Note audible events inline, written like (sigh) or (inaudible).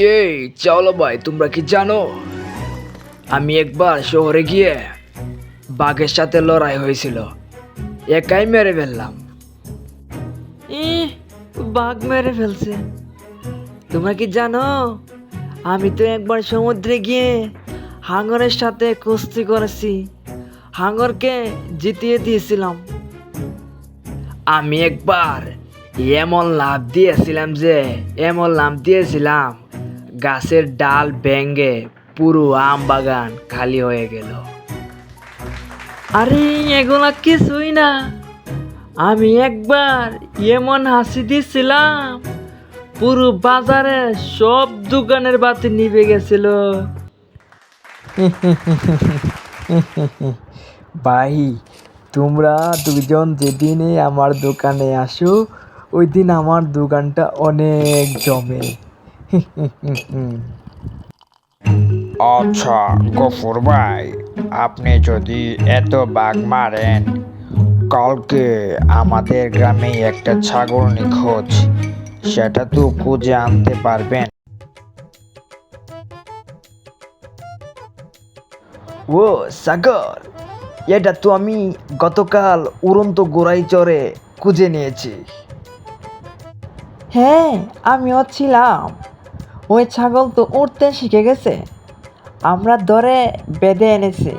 এই, চাওলা ভাই, তোমরা কি জানো? আমি একবার শহরে গিয়ে বাঘের সাথে লড়াই হয়েছিল। একাই মেরে ফেললাম। বাঘ মেরে ফেলছে। তোমরা কি জানো? আমি তো একবার সমুদ্রে গিয়ে হাঙরের সাথে কুস্তি করেছি। হাঙরকে জিতিয়ে দিয়েছিলাম। আমি একবার এমন লাভ দিয়েছিলাম যে, এমন লাভ দিয়েছিলাম গাছের ডাল ভেঙে পুরো আম বাগান খালি হয়ে গেল। আরে, এগুলা কিছুই না। আমি একবার এমন হাসি দিয়েছিলাম পুরো বাজারে সব দোকানের বাতি নিভে গেছিল। (laughs) ভাই, তোমরা দুজন যেদিনে আমার দোকানে আসো ওই দিন আমার দোকানটা অনেক জমে। আচ্ছা গফুর ভাই আপনি যদি এত বাঘ মারেন কালকে আমাদের গ্রামে একটা ছাগল নিখোঁজ সেটা তো খুঁজে আনতে পারবেন। ও সাগর এটা তো আমি গতকাল উড়ন্ত গোড়াই চড়ে খুঁজে নিয়েছি। হ্যাঁ আমিও ছিলাম। ওই ছাগল তো উঠতে শিখে গেছে। আমরা ধরে বেঁধে এনেছি।